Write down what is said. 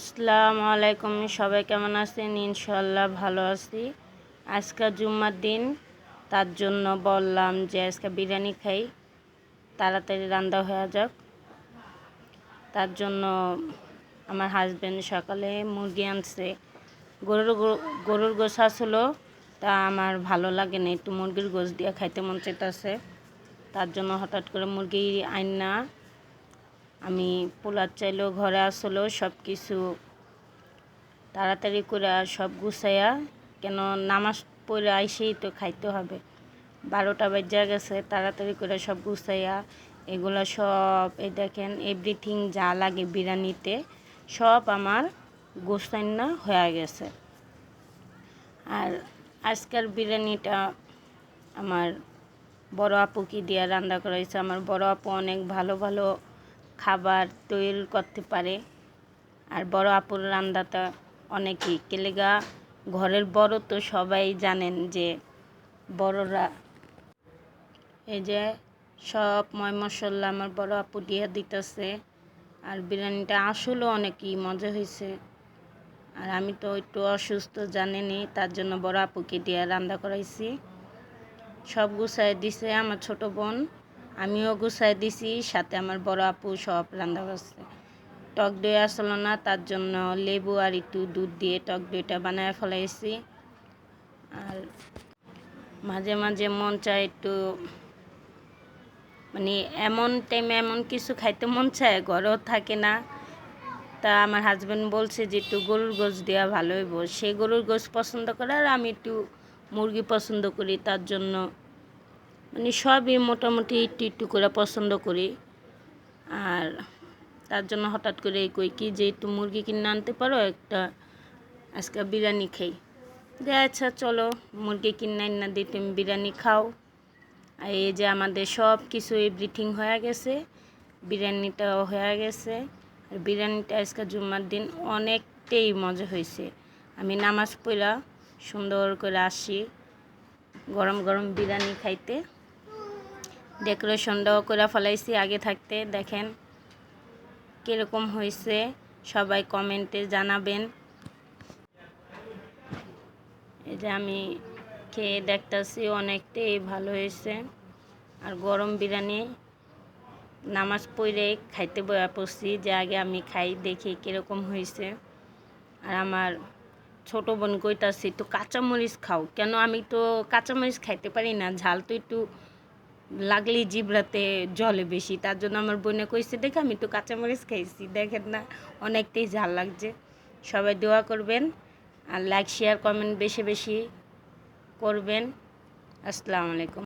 আসসালামু আলাইকুম, সবাই কেমন আছেন? ইনশাল্লাহ ভালো আছি। আজকে জুম্মার দিন, তার জন্য বললাম যে আজকে বিরিয়ানি খাই, তাড়াতাড়ি রান্না হয়ে যাক। তার জন্য আমার হাজব্যান্ড সকালে মুরগি আনছে। গরুর গরুর গোস আসলো তা আমার ভালো লাগে না, একটু মুরগির গোস দিয়ে খাইতে মন চাইতেছে। তার জন্য হঠাৎ করে মুরগি আইন আমি পোলার চাইলেও ঘরে আসলেও সব কিছু তাড়াতাড়ি করে সব গুছাইয়া, কেন নামাজ পড়ে আইসেই তো খাইতে হবে। বারোটা বাজা গেছে, তাড়াতাড়ি করে সব গুছাইয়া, এগুলো সব, এই দেখেন এভরিথিং যা লাগে বিরিয়ানিতে, সব আমার গোসাইনা হয়ে গেছে। আর আজকের বিরিয়ানিটা আমার বড় আপুকে দিয়ে রান্না করা হয়েছে আমার বড় আপু অনেক ভালো ভালো খাবার তৈরি করতে পারে। আর বড় আপুর রান্নাটা অনেকই। কেলেগা ঘরের বড় তো সবাই জানেন যে বড়রা এই যে সব ময় মশলা আমার বড় আপু দিয়ে দিতেছে। আর বিরিয়ানিটা আসলেও অনেকই মজা হয়েছে আর আমি তো একটু অসুস্থ জানেনি তার জন্য বড় আপুকে দিয়ে রান্না করাইছি। সব গুছাই দিছে আমার ছোট বোন। আমিও গুছাই দিছি, সাথে আমার বড় আপু সব রান্না করছে। টক দই আসলো না, তার জন্য লেবু আর একটু দুধ দিয়ে টক দইটা বানায় ফেলাইছি। আর মাঝে মাঝে মন চায় একটু মানে এমন টাইমে এমন কিছু খাইতে মন চায়, ঘরেও থাকে না। তা আমার হাজব্যান্ড বলছে যে একটু গরুর গোশ দেওয়া ভালো হইব। সে গরুর গোশ পছন্দ করে আর আমি একটু মুরগি পছন্দ করি, তার জন্য মানে সবই মোটামুটি একটু একটু করে পছন্দ করি। আর তার জন্য হঠাৎ করে কই কি যে একটু মুরগি কিনে আনতে পারো, একটা আজকে বিরিয়ানি খাই। যে আচ্ছা চলো, মুরগি কিনে না দিয়ে তুমি বিরিয়ানি খাও। আর এই যে আমাদের সব কিছু এভরিথিং হয়ে গেছে, বিরিয়ানিটাও হয়ে গেছে। আর বিরিয়ানিটা আজকে জুম্মার দিন অনেকটাই মজা হয়েছে। আমি নামাজ পড়া সুন্দর করে আসি, গরম গরম বিরিয়ানি খাইতে। ডেকোরেশনটাও করে ফেলাইছি, আগে থাকতে। দেখেন কীরকম হয়েছে সবাই কমেন্টে জানাবেন। এই যে আমি খেয়ে দেখতেছি অনেকটাই ভালো হয়েছে। আর গরম বিরিয়ানি নামাজ পড়ে খাইতে বয়া পড়ছি, যে আগে আমি খাই দেখি কীরকম হয়েছে আর আমার ছোট বোন কইতাছি, একটু কাঁচামরিচ খাও। কেন আমি তো কাঁচামরিচ খাইতে পারি না, ঝাল তো একটু লাগলেই জিবরাতে জলে বেশি। তার জন্য আমার বোনে কইছে, দেখে, আমি একটু কাঁচামরিচ খাইছি। দেখেন না, অনেকটাই ঝাল লাগছে। সবাই দোয়া করবেন আর লাইক শেয়ার কমেন্ট বেশি বেশি করবেন। আসসালামু আলাইকুম।